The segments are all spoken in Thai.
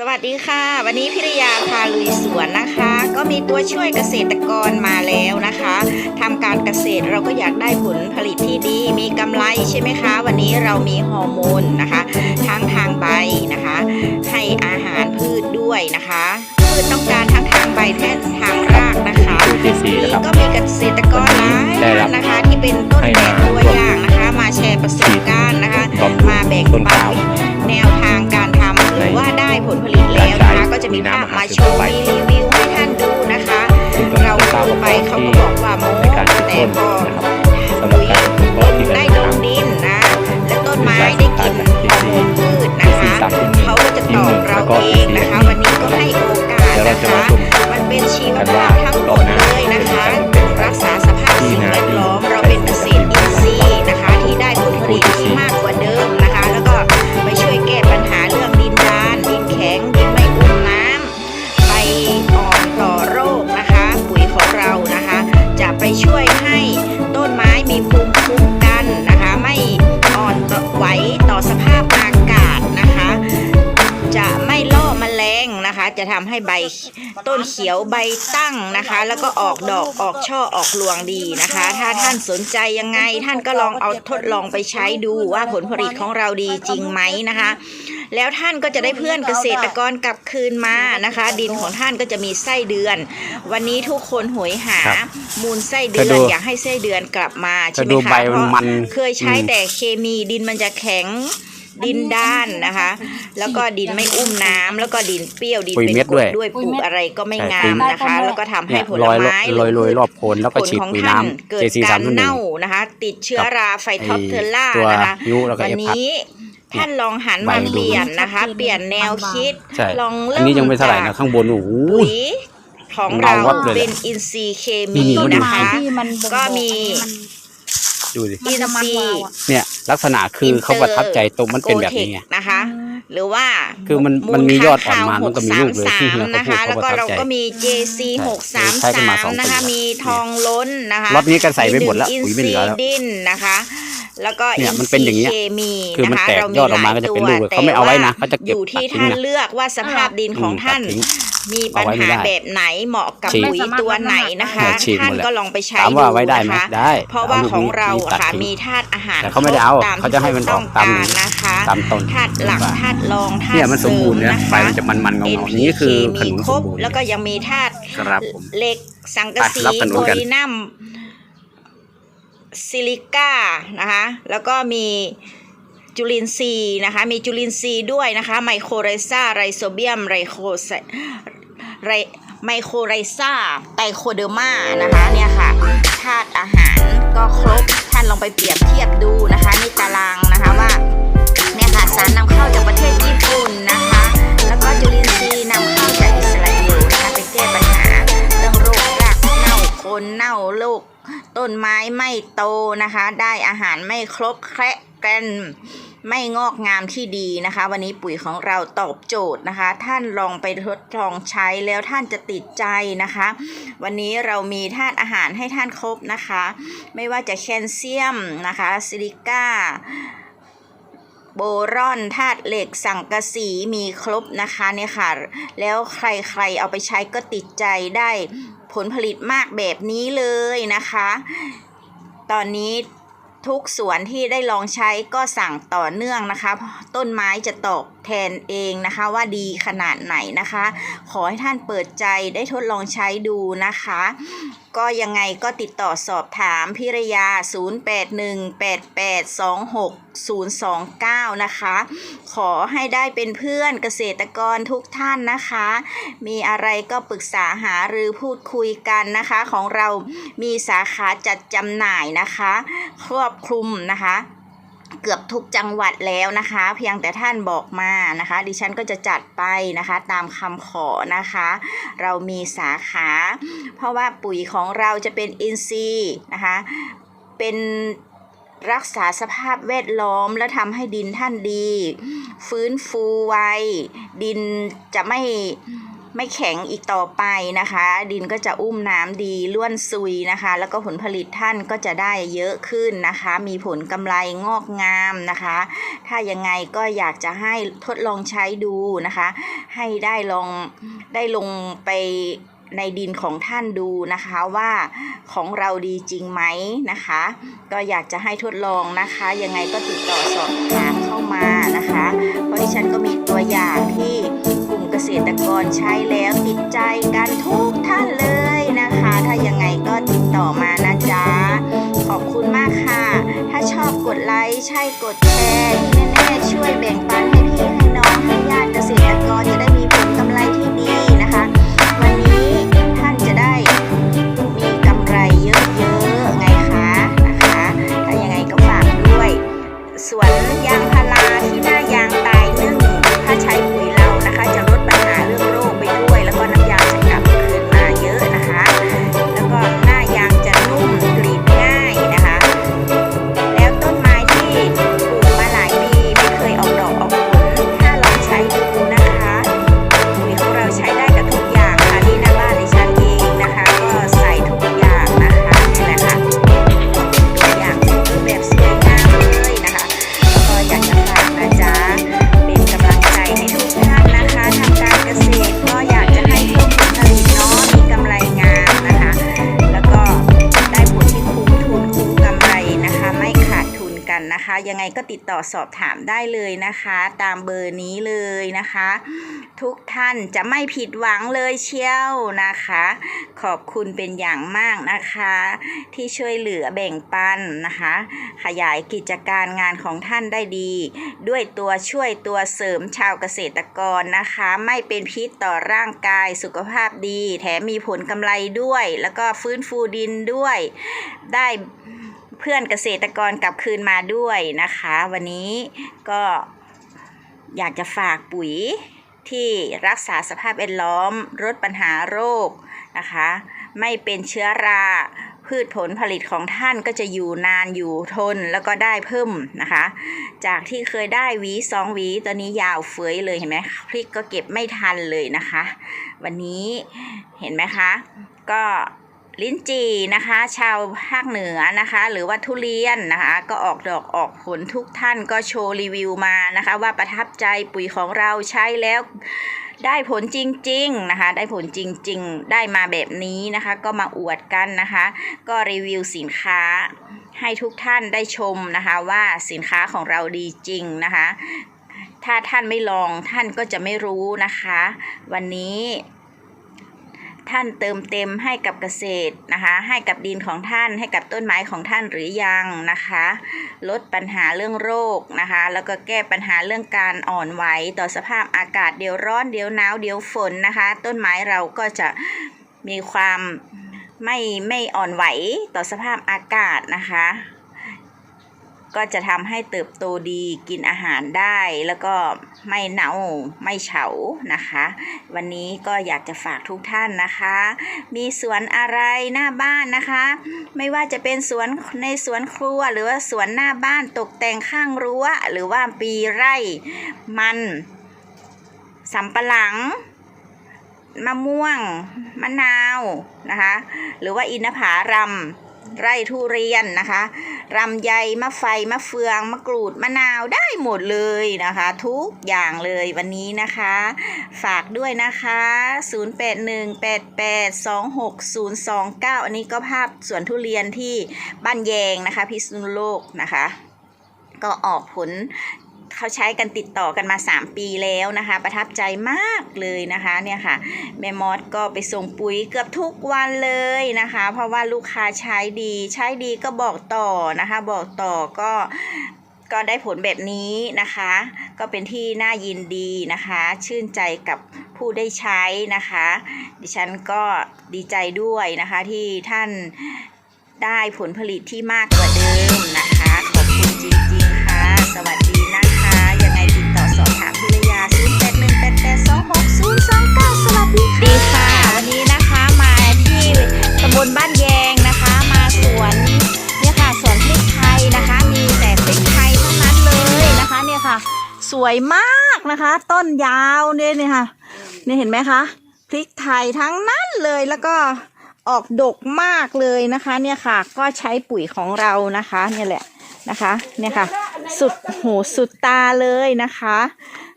สวัสดีค่ะ วันนี้พิรยาพาลุยสวนนะคะ ก็มีตัวช่วยเกษตรกรมาแล้วนะคะทำการเกษตรเราก็อยากได้ผลผลิตที่ดี มีกำไรใช่ไหมคะ วันนี้เรามีฮอร์โมนนะคะ ทั้งทางใบนะคะ ให้อาหารพืชด้วยนะคะพืชต้องการทั้งทางใบและทางรากนะคะที่สี่นี่นะครับก็มีเกษตรกรหลายได้รัท่าบนนะคะ ที่เป็นต้นแบบตัวอย่างนะคะ มาแชร์ประสบการณ์นะคะต้นมาแบ่งต้นปัข้าวน มีภาพมาโชว์มีรีวิวให้ท่านดูนะคะ เราดูไปเขาก็บอกว่าโมในการฉีดแต่พ่นพอนะครับสำหรับการฉีดพ่นที่ได้กาลรงดินนะ และต้นไม้ได้กินฮอร์โมนพืชนะคะเขาก็จะตอบเราเองนะคะ วันนี้ก็ให้โอกาสเดี๋ยวเรานะจะคะมาชมมันเป็นชีวกันภาว่าพทั้งหมด นะคะ จะทำให้ใบต้นเขียวใบตั้งนะคะ แล้วก็ออกดอกออกช่อออกรวงดีนะคะ ถ้าท่านสนใจยังไง ท่านก็ลองเอาทดลองไปใช้ดูว่าผลผลิตของเราดีจริงไหมนะคะ แล้วท่านก็จะได้เพื่อนเกษตรกรกลับคืนมานะคะ ดินของท่านก็จะมีไส้เดือน วันนี้ทุกคนหวยหาครับมูลไส้เดืก็อนดูอยากให้ไส้เดือนกลับมาใช่ก็ไหมดูใบคะเพมันราะมันเคยใช้อืมแต่เคมีดินมันจะแข็ง ดินด้านนะคะ แล้วก็ดินไม่อุ้มน้ำแล้วก็ดินเปรี้ยวดินปุ๋ยเป็นเม็ดกรด้ดวยด้วยปลูกอะไรก็ไม่ใช่งาปุ๋ยมนะคะ แล้วก็ทำให้เนี่ยผลลอยไม้ลอยลอยรอบโคนแล้วก็ผลฉีดของปุ๋ยท่านน้ำเกิด JC กาสารมหนึ่งเน่านะคะ ติดเชื้อราไฟท็อปเทอร่าตัวนะคะยุแล้วก็วันเอพัดนี้ท่านลองหันใบมาดูเปลี่ยนนะคะ เปลี่ยนแนวคิดใช่ลองอัเริ่นมนี้ยังไม่เท่าไหร่จานะกข้างบนโอ้โหปุ๋ยของเราเงาวับเลยเป็นอินทรีย์เคนี่มีนี่นะคะที่มันบ่งก็บอกมี ดูดิ มันจะมันวาวอะ เนี่ย ลักษณะคือเขาประทับใจตรงมันเป็นแบบนี้ไง นะคะหรือว่าคือมันมันมียอดอ่อนมามันก็มีลูกเลยที่มูเราลพูค่าดหกสามสามนะคะ แล้วก็เขาประทับเราใจก็มี JC หกสามใช้กันสามาสอมงปีนะคะแล้วมีทองล้นนะคะล็อตนี้ก็ใส่ไปหมดแล้วอินปุ๋ยไม่เหลือแล้วซีย์ดินนะคะ แล้วก็เนี่ยมันเป็นอย่างเงี้ยเคมีคือมันนะคะแตกเรายอดออกมาก็จะเป็นลูกเลยเขาไม่เอาไว้นะเขาจะเก็บอยู่ที่ตัดทิ้งท่านนะเลือกว่าสภาพดินของท่าน ตัดทิ้ง มีปัญเอาไว้ไม่หาได้แบบไหนเหมาะกับฉีกปุ๋ยตัวไหนนะคะเนี่ยฉีกหมดท่านแล้วก็ลองไปใช้ถามว่าไว้ได้ไหมนะคะได้เพราะว่าลูกของนี้เราตัดค่ะทิ้งมีธาตุอาหารแต่เขาไม่ได้เอาครบเขาจะให้มันออกตามที่ต้องการนะคะตามต้นธาตุหลักธาตุรองธาตุเนี่ยมันสมบูรณ์เนี่ยสใบมันจะมันๆเงาๆอย่างนี้คือขนุนมีคสรมบบูรณ์แล้วก็ยังมีธาตุครับผมเหล็กสังกะสีไปรับขนุโพนกันลีนัมซิลิก้านะคะ แล้วก็มี จุลินทรีย์นะคะ มีจุลินทรีย์ด้วยนะคะไมโครไรซาไรโซเบียมไรโคไซไรไมโครไรซาไตโคเดอร์มานะคะเนี่ยค่ะธาตุอาหารก็ครบท่านลองไปเปรียบเทียบดูนะคะในตารางนะคะว่าเนี่ยค่ะสารนำเข้าจากประเทศญี่ปุ่นนะคะ แล้วก็จุลินทรีย์นำเข้าจากอิสราเอลนะคะไปแก้ปัญหาเรื่องโรครากเน่าโคนเน่าโรคต้นไม้ไม่โตนะคะ ได้อาหารไม่ครบแคระ กนไม่งอกงามที่ดีนะคะ วันนี้ปุ๋ยของเราตอบโจทย์นะคะ ท่านลองไปทดลองใช้แล้วท่านจะติดใจนะคะ วันนี้เรามีธาตุอาหารให้ท่านครบนะคะ ไม่ว่าจะแคลเซียมนะคะซิลิก้าโบรอนธาตุเหล็กสังกะสีมีครบนะคะเนี่ยค่ะ แล้วใครๆเอาไปใช้ก็ติดใจได้ผลผลิตมากแบบนี้เลยนะคะ ตอนนี้ ทุกสวนที่ได้ลองใช้ก็สั่งต่อเนื่องนะคะ ต้นไม้จะตก แทนเองนะคะว่าดีขนาดไหนนะคะ ขอให้ท่านเปิดใจได้ทดลองใช้ดูนะคะ ก็ยังไงก็ติดต่อสอบถามพิรยา 0818826029 นะคะ ขอให้ได้เป็นเพื่อนเกษตรกรทุกท่านนะคะ มีอะไรก็ปรึกษาหารือพูดคุยกันนะคะ ของเรามีสาขาจัดจำหน่ายนะคะ ครอบคลุมนะคะ เกือบทุกจังหวัดแล้วนะคะ เพียงแต่ท่านบอกมานะคะ ดิฉันก็จะจัดไปนะคะ ตามคำขอนะคะ เรามีสาขา เพราะว่าปุ๋ยของเราจะเป็นอินทรีย์นะคะ เป็นรักษาสภาพแวดล้อมแล้วทำให้ดินท่านดี ฟื้นฟูไวดินจะไม่ ไม่แข็งอีกต่อไปนะคะ ดินก็จะอุ้มน้ำดีล้วนซุยนะคะ แล้วก็ผลผลิตท่านก็จะได้เยอะขึ้นนะคะ มีผลกำไรงอกงามนะคะ ถ้ายังไงก็อยากจะให้ทดลองใช้ดูนะคะ ให้ได้ลองได้ลงไปในดินของท่านดูนะคะว่าของเราดีจริงไหมนะคะ ก็อยากจะให้ทดลองนะคะ ยังไงก็ติดต่อสอบถามเข้ามานะคะ เพราะดิฉันก็มีตัวอย่างที่ ษตรกรใช้แล้วติดใจกันทุกท่านเลยนะคะ ถ้ายังไงก็ติดต่อมานะจ๊ะ ขอบคุณมากค่ะ ถ้าชอบกดไลค์ใช่กดแชร์ที่แน่ๆช่วยแบ่งปันให้พี่ให้น้องให้ญาติเกษตรกรจะได้ งไงก็ติดต่อสอบถามได้เลยนะคะ ตามเบอร์นี้เลยนะคะ ทุกท่านจะไม่ผิดหวังเลยเชียวนะคะ ขอบคุณเป็นอย่างมากนะคะ ที่ช่วยเหลือแบ่งปันนะคะ ขยายกิจการงานของท่านได้ดี ด้วยตัวช่วยตัวเสริมชาวเกษตรกรนะคะ ไม่เป็นพิษต่อร่างกายสุขภาพดี แถมมีผลกำไรด้วย แล้วก็ฟื้นฟูดินด้วยได้ พื่อนเกษตรกรกลับคืนมาด้วยนะคะ วันนี้ก็อยากจะฝากปุ๋ยที่รักษาสภาพแวดล้อมลดปัญหาโรคนะคะ ไม่เป็นเชื้อราพืชผลผลิตของท่านก็จะอยู่นานอยู่ทนแล้วก็ได้เพิ่มนะคะ จากที่เคยได้หวีสองหวีตอนนี้ยาวเฟ้ยเลยเห็นไหมพริกก็เก็บไม่ทันเลยนะคะ วันนี้เห็นไหมคะ ก็ ลิ้นจี่นะคะ ชาวภาคเหนือนะคะ หรือว่าทุเรียนนะคะ ก็ออกดอกออกผลทุกท่านก็โชว์รีวิวมานะคะ ว่าประทับใจปุ๋ยของเราใช้แล้วได้ผลจริงๆนะคะ ได้ผลจริง ๆ ได้มาแบบนี้นะคะ ก็มาอวดกันนะคะ ก็รีวิวสินค้าให้ทุกท่านได้ชมนะคะว่าสินค้าของเราดีจริงนะคะ ถ้าท่านไม่ลองท่านก็จะไม่รู้นะคะ วันนี้ ท่านเติมเต็มให้กับเกษตรนะคะ ให้กับดินของท่านให้กับต้นไม้ของท่านหรือยังนะคะ ลดปัญหาเรื่องโรคนะคะ แล้วก็แก้ปัญหาเรื่องการอ่อนไหวต่อสภาพอากาศเดี๋ยวร้อนเดี๋ยวหนาวเดี๋ยวฝนนะคะ ต้นไม้เราก็จะมีความไม่ไม่อ่อนไหวต่อสภาพอากาศนะคะ ก็จะทำให้เติบโตดีกินอาหารได้แล้วก็ไม่เน่าไม่เฉานะคะ วันนี้ก็อยากจะฝากทุกท่านนะคะ มีสวนอะไรหน้าบ้านนะคะ ไม่ว่าจะเป็นสวนในสวนครัวหรือว่าสวนหน้าบ้านตกแต่งข้างรั้ว หรือว่าปีไร่มันสำปะหลังมะม่วงมะนาวนะคะ หรือว่าอินทผารำ ไร่ทุเรียนนะคะรำไยมะไฟมะเฟืองมะกรูดมะนาวได้หมดเลยนะคะ ทุกอย่างเลยวันนี้นะคะ ฝากด้วยนะคะ 0818826029 อันนี้ก็ภาพสวนทุเรียนที่บ้านแยงนะคะพิษณุโลกนะคะ ก็ออกผล เขาใช้กันติดต่อกันมา 3 ปีแล้วนะคะ ประทับใจมากเลยนะคะเนี่ยค่ะแม่มอสก็ไปส่งปุ๋ยเกือบทุกวันเลยนะคะ เพราะว่าลูกค้าใช้ดี ใช้ดีก็บอกต่อนะคะ บอกต่อก็ก็ได้ผลแบบนี้นะคะ ก็เป็นที่น่ายินดีนะคะ ชื่นใจกับผู้ได้ใช้นะคะ ดิฉันก็ดีใจด้วยนะคะที่ท่านได้ผลผลิตที่มากกว่าเดิมนะคะ ขอบคุณจริง ๆ ค่ะ สวัสดีนะคะ ดีค่ะ วันนี้นะคะมาที่ตำบลบ้านแยงนะคะ มาสวนเนี่ยค่ะสวนพริกไทยนะคะ มีแต่พริกไทยทั้งนั้นเลยนะคะเนี่ยค่ะ สวยมากนะคะ ต้นยาวเนี่ยเนี่ยค่ะเนี่ยเห็นไหมคะพริกไทยทั้งนั้นเลยแล้วก็ออกดกมากเลยนะคะ เนี่ยค่ะ ก็ใช้ปุ๋ยของเรานะคะเนี่ยแหละนะคะ เนี่ยค่ะ สุดหูสุดตาเลยนะคะ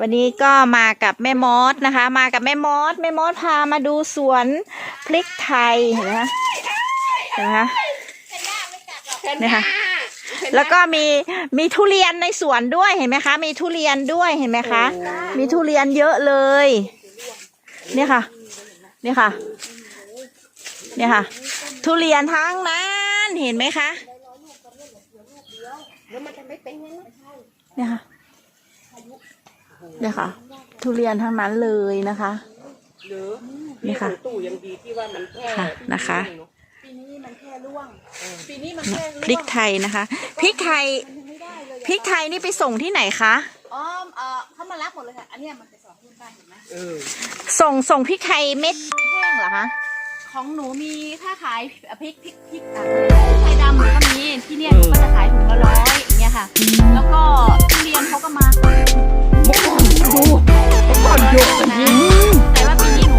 วันนี้ก็มากับแม่มอสนะคะ มากับแม่มอสแม่มอสพามาดูสวนพริกไทยเห็นไหมคะเห็นไหมคะเนี่ยค่ะแล้วก็มีมีทุเรียนในสวนด้วยเห็นไหมคะ มีทุเรียนด้วยเห็นไหมคะ มีทุเรียนเยอะเลย เนี่ยค่ะ เนี่ยค่ะ เนี่ยค่ะ ทุเรียนทั้งนั้นเห็นไหมคะเนี่ยค่ะ เนี่ยค่ะ ทุเรียนทั้งนั้นเลยนะคะนี่ค่ะตู้ยังดีที่ว่ามันแค่ค่ะนะคะปีนี้มันแค่ร่วงปีนี้มันแค่พริกไทยนะคะพริกไทยพริกไทยนี่ไปส่งที่ไหนคะอ๋อเออเขามารับหมดเลยค่ะอันเนี้ยมันเป็นสองรุ่นบ้านเห็นไหมเออส่งส่งพริกไทยเม็ดแห้งเหรอคะของหนูมีถ้าขายพริกพริกพริกอะไทยดำหนูก็มีที่เนี่ยหนูก็จะขายถุงละร้อยอย่างเงี้ยค่ะ แล้วก็ทุเรียนเขาก็มา ก่อนโยกกันนะแต่ว่าปีนี้หนู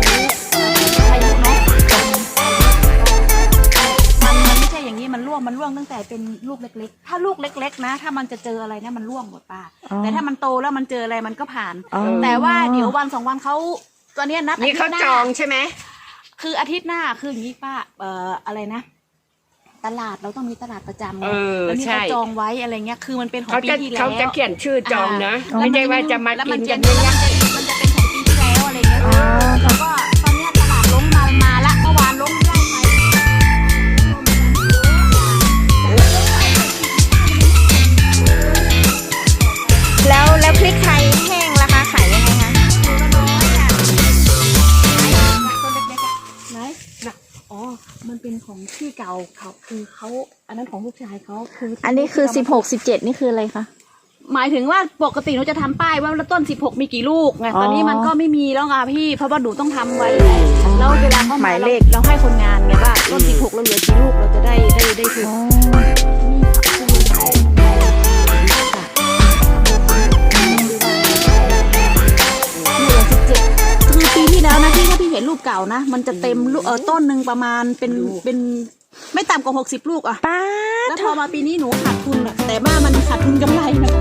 พายุเนาะมันมันไม่ใช่อย่างนี้มันร่วงมันร่วงตั้งแต่เป็นลูกเล็กๆ ถ้าลูกเล็ก ๆ นะ ถ้ามันจะเจออะไรนะมันร่วงหมดป้าอ๋อแต่ถ้ามันโตแล้วมันเจออะไรมันก็ผ่านอ๋อแต่ว่าเดี๋ยววันสองวันเขาตอนเนี้ยนัดนี่เขาทิตย์หน้จองใช่ไหมคืออาทิตย์หน้าคืออย่างนี้ป้าเอ่ออะไรนะ ตลาดเราต้องมีตลาดประจำไงเออแล้วนี่ใช่ เขาจองไว้อะไรเงี้ยคือมันเป็นของเขาปีจะที่แล้วเขาจะเขียนชื่อจองนะอ๋อไม่ใช่ว่าจะมาแล้วกิมันนจะกันมันเยอะจะมันจะเป็นของปีที่แล้วอะไรเงี้ยอ๋อ แล้วก็ตอน ของที่เก่าเขาคือเขาอันนั้นของลูกชายเขาคืออันนี้คือสิบหกสิบเจ็ดนี่คืออะไรคะ หมายถึงว่าปกติหนูจะทำป้ายว่าต้น 16 มีกี่ลูกไงอ๋อตอนนี้มันก็ไม่มีแล้วไงพี่ เพราะว่าหนูต้องทำไว้ไงอ๋อแล้วเวลาเขาหมายเลข เราให้คนงานไงว่าต้น 16 เราเหลือกี่ลูกเราจะได้ได้ได้ถูก นรูปเก่านะ มันจะเต็มลูกเออต้นหนึ่งประมาณเป็นเป็นไม่ต่ำกว่า60ลูกอะป้าแล้วดพอมาปีนี้หนูขาดทุนอะแต่ว่ามันขาดทุนกำไรนะ